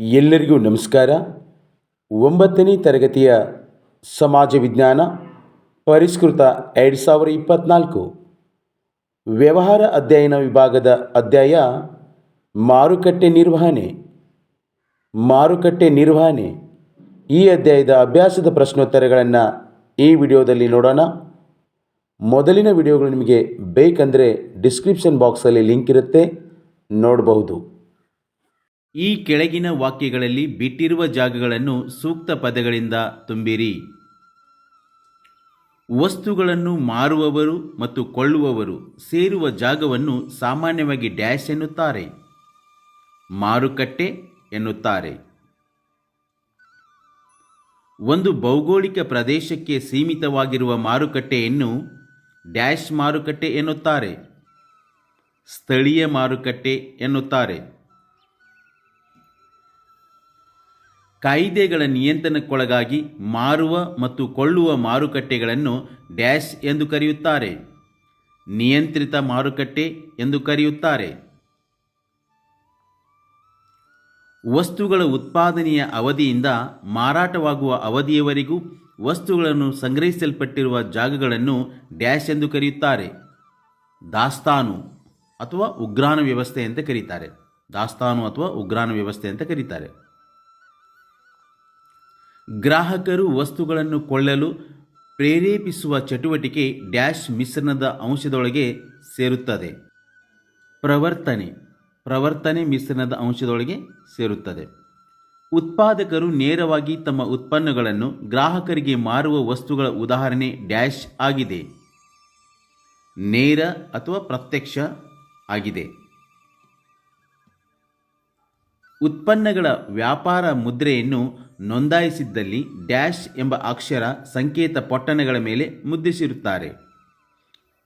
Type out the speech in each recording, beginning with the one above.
ಎಲ್ಲರಿಗೂ ನಮಸ್ಕಾರ. ಒಂಬತ್ತನೇ ತರಗತಿಯ ಸಮಾಜ ವಿಜ್ಞಾನ ಪರಿಷ್ಕೃತ ಎರಡು ಸಾವಿರ ಇಪ್ಪತ್ತ್ನಾಲ್ಕು ವ್ಯವಹಾರ ಅಧ್ಯಯನ ವಿಭಾಗದ ಅಧ್ಯಾಯ ಮಾರುಕಟ್ಟೆ ನಿರ್ವಹಣೆ. ಮಾರುಕಟ್ಟೆ ನಿರ್ವಹಣೆ. ಈ ಅಧ್ಯಾಯದ ಅಭ್ಯಾಸದ ಪ್ರಶ್ನೋತ್ತರಗಳನ್ನು ಈ ವಿಡಿಯೋದಲ್ಲಿ ನೋಡೋಣ. ಮೊದಲಿನ ವಿಡಿಯೋಗಳು ನಿಮಗೆ ಬೇಕಂದರೆ ಡಿಸ್ಕ್ರಿಪ್ಷನ್ ಬಾಕ್ಸಲ್ಲಿ ಲಿಂಕ್ ಇರುತ್ತೆ. ನೋಡಬಹುದು. ಈ ಕೆಳಗಿನ ವಾಕ್ಯಗಳಲ್ಲಿ ಬಿಟ್ಟಿರುವ ಜಾಗಗಳನ್ನು ಸೂಕ್ತ ಪದಗಳಿಂದ ತುಂಬಿರಿ. ವಸ್ತುಗಳನ್ನು ಮಾರುವವರು ಮತ್ತು ಕೊಳ್ಳುವವರು ಸೇರುವ ಜಾಗವನ್ನು ಸಾಮಾನ್ಯವಾಗಿ ಡ್ಯಾಶ್ ಎನ್ನುತ್ತಾರೆ. ಮಾರುಕಟ್ಟೆ ಎನ್ನುತ್ತಾರೆ. ಒಂದು ಭೌಗೋಳಿಕ ಪ್ರದೇಶಕ್ಕೆ ಸೀಮಿತವಾಗಿರುವ ಮಾರುಕಟ್ಟೆಯನ್ನು ಡ್ಯಾಶ್ ಮಾರುಕಟ್ಟೆ ಎನ್ನುತ್ತಾರೆ. ಸ್ಥಳೀಯ ಮಾರುಕಟ್ಟೆ ಎನ್ನುತ್ತಾರೆ. ಕಾಯಿದೆಗಳ ನಿಯಂತ್ರಣಕ್ಕೊಳಗಾಗಿ ಮಾರುವ ಮತ್ತು ಕೊಳ್ಳುವ ಮಾರುಕಟ್ಟೆಗಳನ್ನು ಡ್ಯಾಶ್ ಎಂದು ಕರೆಯುತ್ತಾರೆ. ನಿಯಂತ್ರಿತ ಮಾರುಕಟ್ಟೆ ಎಂದು ಕರೆಯುತ್ತಾರೆ. ವಸ್ತುಗಳ ಉತ್ಪಾದನೆಯ ಅವಧಿಯಿಂದ ಮಾರಾಟವಾಗುವ ಅವಧಿಯವರೆಗೂ ವಸ್ತುಗಳನ್ನು ಸಂಗ್ರಹಿಸಲ್ಪಟ್ಟಿರುವ ಜಾಗಗಳನ್ನು ಡ್ಯಾಶ್ ಎಂದು ಕರೆಯುತ್ತಾರೆ. ದಾಸ್ತಾನು ಅಥವಾ ಉಗ್ರಾಣ ವ್ಯವಸ್ಥೆ ಅಂತ ಕರೀತಾರೆ. ದಾಸ್ತಾನು ಅಥವಾ ಉಗ್ರಾಣ ವ್ಯವಸ್ಥೆ ಅಂತ ಕರೀತಾರೆ. ಗ್ರಾಹಕರು ವಸ್ತುಗಳನ್ನು ಕೊಳ್ಳಲು ಪ್ರೇರೇಪಿಸುವ ಚಟುವಟಿಕೆ ಡ್ಯಾಶ್ ಮಿಶ್ರಣದ ಅಂಶದೊಳಗೆ ಸೇರುತ್ತದೆ. ಪ್ರವರ್ತನೆ. ಪ್ರವರ್ತನೆ ಮಿಶ್ರಣದ ಅಂಶದೊಳಗೆ ಸೇರುತ್ತದೆ. ಉತ್ಪಾದಕರು ನೇರವಾಗಿ ತಮ್ಮ ಉತ್ಪನ್ನಗಳನ್ನು ಗ್ರಾಹಕರಿಗೆ ಮಾರುವ ವಸ್ತುಗಳ ಉದಾಹರಣೆ ಡ್ಯಾಶ್ ಆಗಿದೆ. ನೇರ ಅಥವಾ ಪ್ರತ್ಯಕ್ಷ ಆಗಿದೆ. ಉತ್ಪನ್ನಗಳ ವ್ಯಾಪಾರ ಮುದ್ರೆಯನ್ನು ನೋಂದಾಯಿಸಿದ್ದಲ್ಲಿ ಡ್ಯಾಶ್ ಎಂಬ ಅಕ್ಷರ ಸಂಕೇತ ಪೊಟ್ಟಣಗಳ ಮೇಲೆ ಮುದ್ರಿಸಿರುತ್ತಾರೆ.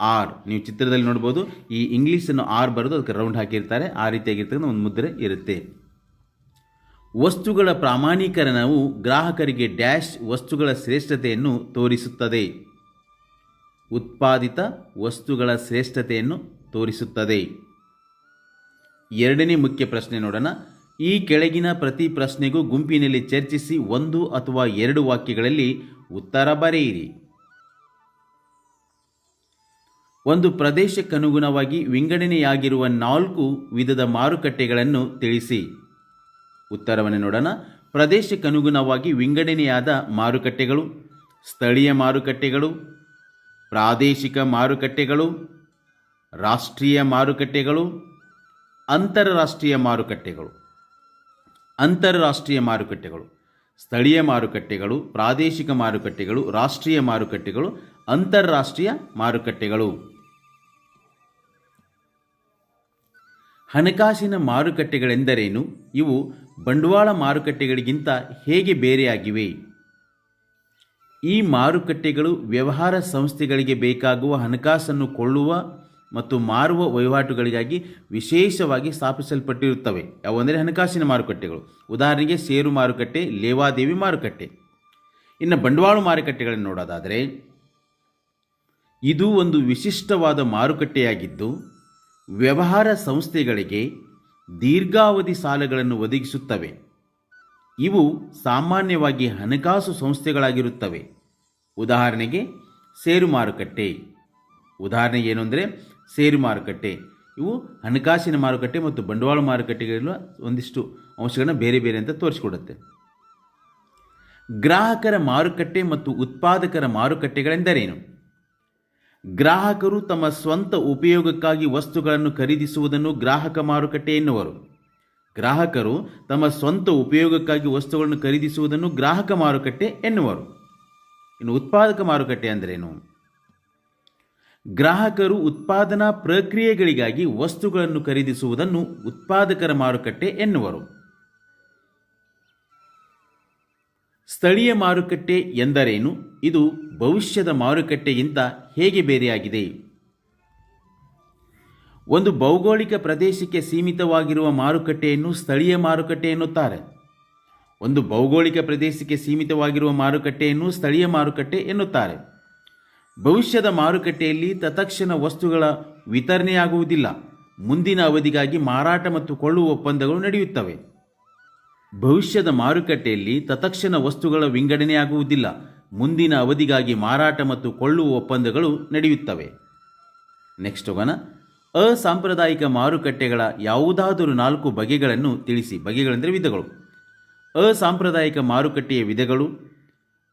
ಆರ್, ನೀವು ಚಿತ್ರದಲ್ಲಿ ನೋಡ್ಬೋದು, ಈ ಇಂಗ್ಲೀಷನ್ನು ಆರ್ ಬರೆದು ಅದಕ್ಕೆ ರೌಂಡ್ ಹಾಕಿರ್ತಾರೆ. ಆ ರೀತಿಯಾಗಿರ್ತಕ್ಕಂಥ ಒಂದು ಮುದ್ರೆ ಇರುತ್ತೆ. ವಸ್ತುಗಳ ಪ್ರಾಮಾಣೀಕರಣವು ಗ್ರಾಹಕರಿಗೆ ಡ್ಯಾಶ್ ವಸ್ತುಗಳ ಶ್ರೇಷ್ಠತೆಯನ್ನು ತೋರಿಸುತ್ತದೆ. ಉತ್ಪಾದಿತ ವಸ್ತುಗಳ ಶ್ರೇಷ್ಠತೆಯನ್ನು ತೋರಿಸುತ್ತದೆ. ಎರಡನೇ ಮುಖ್ಯ ಪ್ರಶ್ನೆ ನೋಡೋಣ. ಈ ಕೆಳಗಿನ ಪ್ರತಿ ಪ್ರಶ್ನೆಗೂ ಗುಂಪಿನಲ್ಲಿ ಚರ್ಚಿಸಿ ಒಂದು ಅಥವಾ ಎರಡು ವಾಕ್ಯಗಳಲ್ಲಿ ಉತ್ತರ ಬರೆಯಿರಿ. ಒಂದು ಪ್ರದೇಶಕ್ಕನುಗುಣವಾಗಿ ವಿಂಗಡಣೆಯಾಗಿರುವ ನಾಲ್ಕು ವಿಧದ ಮಾರುಕಟ್ಟೆಗಳನ್ನು ತಿಳಿಸಿ. ಉತ್ತರವನ್ನು ನೋಡೋಣ. ಪ್ರದೇಶಕ್ಕನುಗುಣವಾಗಿ ವಿಂಗಡಣೆಯಾದ ಮಾರುಕಟ್ಟೆಗಳು, ಸ್ಥಳೀಯ ಮಾರುಕಟ್ಟೆಗಳು, ಪ್ರಾದೇಶಿಕ ಮಾರುಕಟ್ಟೆಗಳು, ರಾಷ್ಟ್ರೀಯ ಮಾರುಕಟ್ಟೆಗಳು, ಅಂತಾರಾಷ್ಟ್ರೀಯ ಮಾರುಕಟ್ಟೆಗಳು. ಅಂತಾರಾಷ್ಟ್ರೀಯ ಮಾರುಕಟ್ಟೆಗಳು, ಸ್ಥಳೀಯ ಮಾರುಕಟ್ಟೆಗಳು, ಪ್ರಾದೇಶಿಕ ಮಾರುಕಟ್ಟೆಗಳು, ರಾಷ್ಟ್ರೀಯ ಮಾರುಕಟ್ಟೆಗಳು, ಅಂತಾರಾಷ್ಟ್ರೀಯ ಮಾರುಕಟ್ಟೆಗಳು. ಹಣಕಾಸಿನ ಮಾರುಕಟ್ಟೆಗಳೆಂದರೇನು? ಇವು ಬಂಡವಾಳ ಮಾರುಕಟ್ಟೆಗಳಿಗಿಂತ ಹೇಗೆ ಬೇರೆಯಾಗಿವೆ? ಈ ಮಾರುಕಟ್ಟೆಗಳು ವ್ಯವಹಾರ ಸಂಸ್ಥೆಗಳಿಗೆ ಬೇಕಾಗುವ ಹಣಕಾಸನ್ನು ಕೊಳ್ಳುವ ಮತ್ತು ಮಾರುವ ವಹಿವಾಟುಗಳಿಗಾಗಿ ವಿಶೇಷವಾಗಿ ಸ್ಥಾಪಿಸಲ್ಪಟ್ಟಿರುತ್ತವೆ. ಯಾವಂದರೆ ಹಣಕಾಸಿನ ಮಾರುಕಟ್ಟೆಗಳು. ಉದಾಹರಣೆಗೆ ಷೇರು ಮಾರುಕಟ್ಟೆ, ಲೇವಾದೇವಿ ಮಾರುಕಟ್ಟೆ. ಇನ್ನು ಬಂಡವಾಳ ಮಾರುಕಟ್ಟೆಗಳನ್ನು ನೋಡೋದಾದರೆ, ಇದು ಒಂದು ವಿಶಿಷ್ಟವಾದ ಮಾರುಕಟ್ಟೆಯಾಗಿದ್ದು, ವ್ಯವಹಾರ ಸಂಸ್ಥೆಗಳಿಗೆ ದೀರ್ಘಾವಧಿ ಸಾಲಗಳನ್ನು ಒದಗಿಸುತ್ತವೆ. ಇವು ಸಾಮಾನ್ಯವಾಗಿ ಹಣಕಾಸು ಸಂಸ್ಥೆಗಳಾಗಿರುತ್ತವೆ. ಉದಾಹರಣೆಗೆ, ಷೇರು ಮಾರುಕಟ್ಟೆ. ಉದಾಹರಣೆ ಏನು ಅಂದರೆ ಷೇರು ಮಾರುಕಟ್ಟೆ. ಇವು ಹಣಕಾಸಿನ ಮಾರುಕಟ್ಟೆ ಮತ್ತು ಬಂಡವಾಳ ಮಾರುಕಟ್ಟೆಗಳಿರುವ ಒಂದಿಷ್ಟು ಅಂಶಗಳನ್ನ ಬೇರೆ ಬೇರೆ ಅಂತ ತೋರಿಸಿಕೊಡುತ್ತೆ. ಗ್ರಾಹಕರ ಮಾರುಕಟ್ಟೆ ಮತ್ತು ಉತ್ಪಾದಕರ ಮಾರುಕಟ್ಟೆಗಳೆಂದರೇನು? ಗ್ರಾಹಕರು ತಮ್ಮ ಸ್ವಂತ ಉಪಯೋಗಕ್ಕಾಗಿ ವಸ್ತುಗಳನ್ನು ಖರೀದಿಸುವುದನ್ನು ಗ್ರಾಹಕ ಮಾರುಕಟ್ಟೆ ಎನ್ನುವರು. ಗ್ರಾಹಕರು ತಮ್ಮ ಸ್ವಂತ ಉಪಯೋಗಕ್ಕಾಗಿ ವಸ್ತುಗಳನ್ನು ಖರೀದಿಸುವುದನ್ನು ಗ್ರಾಹಕ ಮಾರುಕಟ್ಟೆ ಎನ್ನುವರು. ಇನ್ನು ಉತ್ಪಾದಕ ಮಾರುಕಟ್ಟೆ ಅಂದ್ರೇನು? ಗ್ರಾಹಕರು ಉತ್ಪಾದನಾ ಪ್ರಕ್ರಿಯೆಗಳಿಗಾಗಿ ವಸ್ತುಗಳನ್ನು ಖರೀದಿಸುವುದನ್ನು ಉತ್ಪಾದಕರ ಮಾರುಕಟ್ಟೆ ಎನ್ನುವರು. ಸ್ಥಳೀಯ ಮಾರುಕಟ್ಟೆ ಎಂದರೇನು? ಇದು ಭವಿಷ್ಯದ ಮಾರುಕಟ್ಟೆಗಿಂತ ಹೇಗೆ ಬೇರೆಯಾಗಿದೆ? ಒಂದು ಭೌಗೋಳಿಕ ಪ್ರದೇಶಕ್ಕೆ ಸೀಮಿತವಾಗಿರುವ ಮಾರುಕಟ್ಟೆಯನ್ನು ಸ್ಥಳೀಯ ಮಾರುಕಟ್ಟೆ ಎನ್ನುತ್ತಾರೆ. ಒಂದು ಭೌಗೋಳಿಕ ಪ್ರದೇಶಕ್ಕೆ ಸೀಮಿತವಾಗಿರುವ ಮಾರುಕಟ್ಟೆಯನ್ನು ಸ್ಥಳೀಯ ಮಾರುಕಟ್ಟೆ ಎನ್ನುತ್ತಾರೆ. ಭವಿಷ್ಯದ ಮಾರುಕಟ್ಟೆಯಲ್ಲಿ ತತ್ಕ್ಷಣ ವಸ್ತುಗಳ ವಿತರಣೆಯಾಗುವುದಿಲ್ಲ. ಮುಂದಿನ ಅವಧಿಗಾಗಿ ಮಾರಾಟ ಮತ್ತು ಕೊಳ್ಳುವ ಒಪ್ಪಂದಗಳು ನಡೆಯುತ್ತವೆ. ಭವಿಷ್ಯದ ಮಾರುಕಟ್ಟೆಯಲ್ಲಿ ತತ್ಕ್ಷಣ ವಸ್ತುಗಳ ವಿಂಗಡಣೆಯಾಗುವುದಿಲ್ಲ. ಮುಂದಿನ ಅವಧಿಗಾಗಿ ಮಾರಾಟ ಮತ್ತು ಕೊಳ್ಳುವ ಒಪ್ಪಂದಗಳು ನಡೆಯುತ್ತವೆ. ನೆಕ್ಸ್ಟ್ ಹೋಗೋಣ. ಅಸಾಂಪ್ರದಾಯಿಕ ಮಾರುಕಟ್ಟೆಗಳ ಯಾವುದಾದರೂ ನಾಲ್ಕು ಬಗೆಗಳನ್ನು ತಿಳಿಸಿ. ಬಗೆಗಳೆಂದರೆ ವಿಧಗಳು. ಅಸಾಂಪ್ರದಾಯಿಕ ಮಾರುಕಟ್ಟೆಯ ವಿಧಗಳು.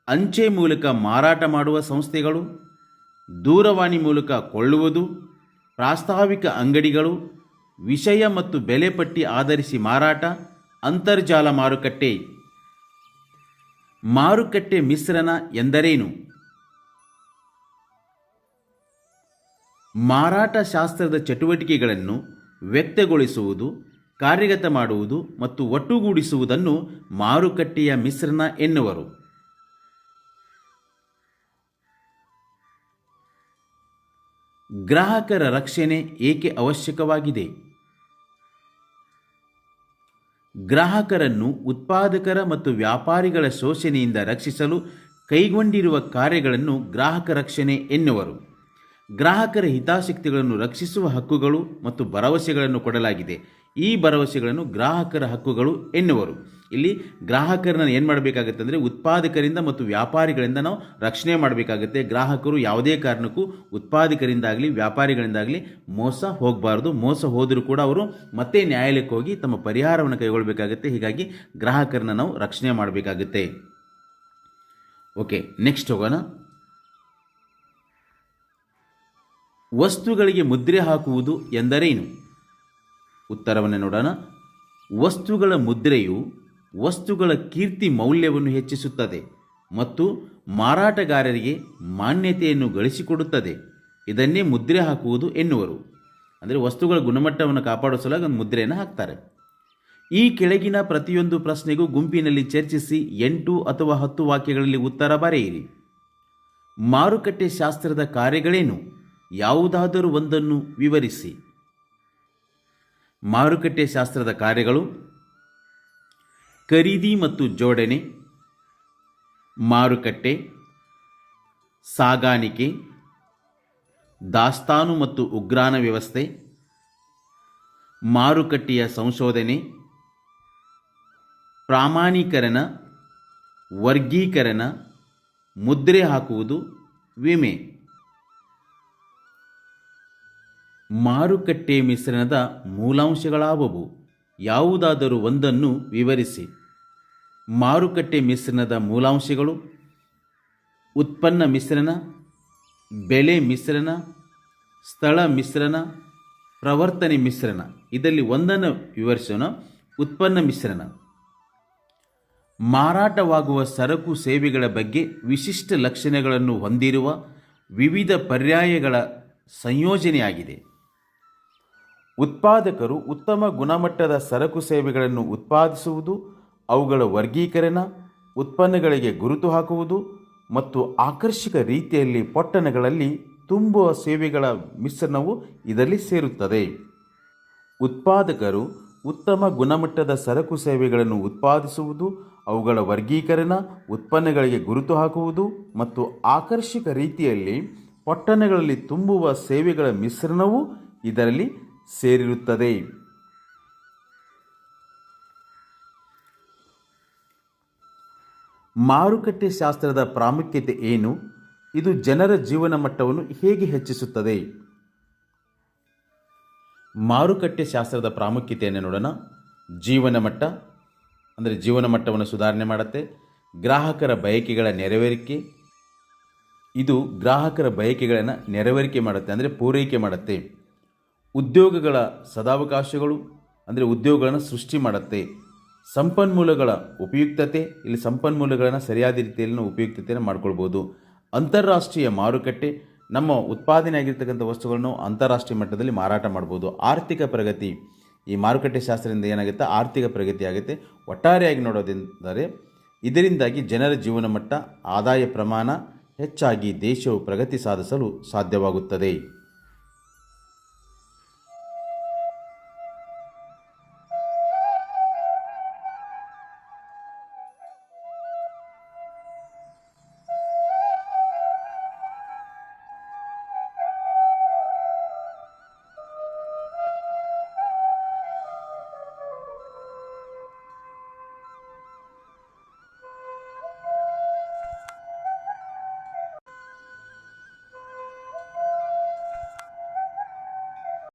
ಅಂಚೆ ಮೂಲಕ ಮಾರಾಟ ಮಾಡುವ ಸಂಸ್ಥೆಗಳು. ದೂರವಾಣಿ ಮೂಲಕ ಕೊಳ್ಳುವುದು, ಪ್ರಾಸ್ತಾವಿಕ ಅಂಗಡಿಗಳು, ವಿಷಯ ಮತ್ತು ಬೆಲೆ ಪಟ್ಟಿ ಆಧರಿಸಿ ಮಾರಾಟ, ಅಂತರ್ಜಾಲ ಮಾರುಕಟ್ಟೆ ಮಾರುಕಟ್ಟೆ ಮಿಶ್ರಣ ಎಂದರೇನು? ಮಾರಾಟ ಶಾಸ್ತ್ರದ ಚಟುವಟಿಕೆಗಳನ್ನು ವ್ಯಕ್ತಗೊಳಿಸುವುದು, ಕಾರ್ಯಗತ ಮಾಡುವುದು ಮತ್ತು ಒಟ್ಟುಗೂಡಿಸುವುದನ್ನು ಮಾರುಕಟ್ಟೆಯ ಮಿಶ್ರಣ ಎನ್ನುವರು. ಗ್ರಾಹಕರ ರಕ್ಷಣೆ ಏಕೆ ಅವಶ್ಯಕವಾಗಿದೆ? ಗ್ರಾಹಕರನ್ನು ಉತ್ಪಾದಕರ ಮತ್ತು ವ್ಯಾಪಾರಿಗಳ ಶೋಷಣೆಯಿಂದ ರಕ್ಷಿಸಲು ಕೈಗೊಂಡಿರುವ ಕಾರ್ಯಗಳನ್ನು ಗ್ರಾಹಕ ರಕ್ಷಣೆ ಎನ್ನುವರು. ಗ್ರಾಹಕರ ಹಿತಾಸಕ್ತಿಗಳನ್ನು ರಕ್ಷಿಸುವ ಹಕ್ಕುಗಳು ಮತ್ತು ಭರವಸೆಗಳನ್ನು ಕೊಡಲಾಗಿದೆ. ಈ ಭರವಸೆಗಳನ್ನು ಗ್ರಾಹಕರ ಹಕ್ಕುಗಳು ಎನ್ನುವರು. ಇಲ್ಲಿ ಗ್ರಾಹಕರನ್ನ ಏನು ಮಾಡಬೇಕಾಗುತ್ತೆ ಅಂದರೆ ಉತ್ಪಾದಕರಿಂದ ಮತ್ತು ವ್ಯಾಪಾರಿಗಳಿಂದ ನಾವು ರಕ್ಷಣೆ ಮಾಡಬೇಕಾಗುತ್ತೆ. ಗ್ರಾಹಕರು ಯಾವುದೇ ಕಾರಣಕ್ಕೂ ಉತ್ಪಾದಕರಿಂದಾಗಲಿ, ವ್ಯಾಪಾರಿಗಳಿಂದಾಗಲಿ ಮೋಸ ಹೋಗಬಾರ್ದು. ಮೋಸ ಹೋದರೂ ಕೂಡ ಅವರು ಮತ್ತೆ ನ್ಯಾಯಾಲಯಕ್ಕೆ ಹೋಗಿ ತಮ್ಮ ಪರಿಹಾರವನ್ನು ಕೈಗೊಳ್ಳಬೇಕಾಗುತ್ತೆ ಹೀಗಾಗಿ ಗ್ರಾಹಕರನ್ನ ನಾವು ರಕ್ಷಣೆ ಮಾಡಬೇಕಾಗುತ್ತೆ. ಓಕೆ, ನೆಕ್ಸ್ಟ್ ಹೋಗೋಣ. ವಸ್ತುಗಳಿಗೆ ಮುದ್ರೆ ಹಾಕುವುದು ಎಂದರೇನು ಉತ್ತರವನ್ನು ನೋಡೋಣ. ವಸ್ತುಗಳ ಮುದ್ರೆಯು ವಸ್ತುಗಳ ಕೀರ್ತಿ ಮೌಲ್ಯವನ್ನು ಹೆಚ್ಚಿಸುತ್ತದೆ ಮತ್ತು ಮಾರಾಟಗಾರರಿಗೆ ಮಾನ್ಯತೆಯನ್ನು ಗಳಿಸಿಕೊಡುತ್ತದೆ. ಇದನ್ನೇ ಮುದ್ರೆ ಹಾಕುವುದು ಎನ್ನುವರು. ಅಂದರೆ ವಸ್ತುಗಳ ಗುಣಮಟ್ಟವನ್ನು ಕಾಪಾಡುವ ಸಲುವಾಗಿ ಮುದ್ರೆಯನ್ನು ಹಾಕ್ತಾರೆ. ಈ ಕೆಳಗಿನ ಪ್ರತಿಯೊಂದು ಪ್ರಶ್ನೆಗೂ ಗುಂಪಿನಲ್ಲಿ ಚರ್ಚಿಸಿ ಎಂಟು ಅಥವಾ ಹತ್ತು ವಾಕ್ಯಗಳಲ್ಲಿ ಉತ್ತರ ಬರೆಯಿರಿ. ಮಾರುಕಟ್ಟೆ ಶಾಸ್ತ್ರದ ಕಾರ್ಯಗಳೇನು? ಯಾವುದಾದರೂ ಒಂದನ್ನು ವಿವರಿಸಿ. ಮಾರುಕಟ್ಟೆ ಶಾಸ್ತ್ರದ ಕಾರ್ಯಗಳು, ಖರೀದಿ ಮತ್ತು ಜೋಡಣೆ, ಮಾರುಕಟ್ಟೆ, ಸಾಗಾಣಿಕೆ, ದಾಸ್ತಾನು ಮತ್ತು ಉಗ್ರಾಣ ವ್ಯವಸ್ಥೆ, ಮಾರುಕಟ್ಟೆಯ ಸಂಶೋಧನೆ, ಪ್ರಾಮಾಣೀಕರಣ, ವರ್ಗೀಕರಣ, ಮುದ್ರೆ ಹಾಕುವುದು, ವಿಮೆ. ಮಾರುಕಟ್ಟೆ ಮಿಶ್ರಣದ ಮೂಲಾಂಶಗಳಾವವು. ಯಾವುದಾದರೂ ಒಂದನ್ನು ವಿವರಿಸಿ. ಮಾರುಕಟ್ಟೆ ಮಿಶ್ರಣದ ಮೂಲಾಂಶಗಳು. ಉತ್ಪನ್ನ ಮಿಶ್ರಣ ಬೆಳೆ ಮಿಶ್ರಣ, ಸ್ಥಳ ಮಿಶ್ರಣ, ಪ್ರವರ್ತನೆ ಮಿಶ್ರಣ. ಇದರಲ್ಲಿ ಒಂದನ್ನು ವಿವರಿಸೋಣ. ಉತ್ಪನ್ನ ಮಿಶ್ರಣ. ಮಾರಾಟವಾಗುವ ಸರಕು ಸೇವೆಗಳ ಬಗ್ಗೆ ವಿಶಿಷ್ಟ ಲಕ್ಷಣಗಳನ್ನು ಹೊಂದಿರುವ ವಿವಿಧ ಪರ್ಯಾಯಗಳ ಸಂಯೋಜನೆಯಾಗಿದೆ. ಉತ್ಪಾದಕರು ಉತ್ತಮ ಗುಣಮಟ್ಟದ ಸರಕು ಸೇವೆಗಳನ್ನು ಉತ್ಪಾದಿಸುವುದು, ಅವುಗಳ ವರ್ಗೀಕರಣ, ಉತ್ಪನ್ನಗಳಿಗೆ ಗುರುತು ಹಾಕುವುದು ಮತ್ತು ಆಕರ್ಷಕ ರೀತಿಯಲ್ಲಿ ಪೊಟ್ಟಣಗಳಲ್ಲಿ ತುಂಬುವ ಸೇವೆಗಳ ಮಿಶ್ರಣವು ಇದರಲ್ಲಿ ಸೇರುತ್ತದೆ. ಉತ್ಪಾದಕರು ಉತ್ತಮ ಗುಣಮಟ್ಟದ ಸರಕು ಸೇವೆಗಳನ್ನು ಉತ್ಪಾದಿಸುವುದು, ಅವುಗಳ ವರ್ಗೀಕರಣ, ಉತ್ಪನ್ನಗಳಿಗೆ ಗುರುತು ಹಾಕುವುದು ಮತ್ತು ಆಕರ್ಷಕ ರೀತಿಯಲ್ಲಿ ಪೊಟ್ಟಣಗಳಲ್ಲಿ ತುಂಬುವ ಸೇವೆಗಳ ಮಿಶ್ರಣವು ಇದರಲ್ಲಿ ಸೇರಿರುತ್ತದೆ. ಮಾರುಕಟ್ಟೆ ಶಾಸ್ತ್ರದ ಪ್ರಾಮುಖ್ಯತೆ ಏನು? ಇದು ಜನರ ಜೀವನ ಮಟ್ಟವನ್ನು ಹೇಗೆ ಹೆಚ್ಚಿಸುತ್ತದೆ? ಮಾರುಕಟ್ಟೆ ಶಾಸ್ತ್ರದ ಪ್ರಾಮುಖ್ಯತೆಯನ್ನು ನೋಡೋಣ. ಜೀವನ ಮಟ್ಟ, ಅಂದರೆ ಜೀವನ ಮಟ್ಟವನ್ನು ಸುಧಾರಣೆ ಮಾಡುತ್ತೆ. ಗ್ರಾಹಕರ ಬಯಕೆಗಳ ನೆರವೇರಿಕೆ. ಇದು ಗ್ರಾಹಕರ ಬಯಕೆಗಳನ್ನು ನೆರವೇರಿಕೆ ಮಾಡುತ್ತೆ, ಅಂದರೆ ಪೂರೈಕೆ ಮಾಡುತ್ತೆ. ಉದ್ಯೋಗಗಳ ಸದಾವಕಾಶಗಳು, ಅಂದರೆ ಉದ್ಯೋಗಗಳನ್ನು ಸೃಷ್ಟಿ ಮಾಡುತ್ತೆ. ಸಂಪನ್ಮೂಲಗಳ ಉಪಯುಕ್ತತೆ, ಇಲ್ಲಿ ಸಂಪನ್ಮೂಲಗಳನ್ನು ಸರಿಯಾದ ರೀತಿಯಲ್ಲಿ ಉಪಯುಕ್ತತೆಯನ್ನು ಮಾಡ್ಕೊಳ್ಬೋದು. ಅಂತಾರಾಷ್ಟ್ರೀಯ ಮಾರುಕಟ್ಟೆ, ನಮ್ಮ ಉತ್ಪಾದನೆ ಆಗಿರ್ತಕ್ಕಂಥ ವಸ್ತುಗಳನ್ನು ಅಂತಾರಾಷ್ಟ್ರೀಯ ಮಟ್ಟದಲ್ಲಿ ಮಾರಾಟ ಮಾಡ್ಬೋದು. ಆರ್ಥಿಕ ಪ್ರಗತಿ, ಈ ಮಾರುಕಟ್ಟೆ ಶಾಸ್ತ್ರದಿಂದ ಏನಾಗುತ್ತೆ? ಆರ್ಥಿಕ ಪ್ರಗತಿ ಆಗುತ್ತೆ. ಒಟ್ಟಾರೆಯಾಗಿ ನೋಡೋದೆಂದರೆ, ಇದರಿಂದಾಗಿ ಜನರ ಜೀವನ ಮಟ್ಟ, ಆದಾಯ ಪ್ರಮಾಣ ಹೆಚ್ಚಾಗಿ ದೇಶವು ಪ್ರಗತಿ ಸಾಧಿಸಲು ಸಾಧ್ಯವಾಗುತ್ತದೆ.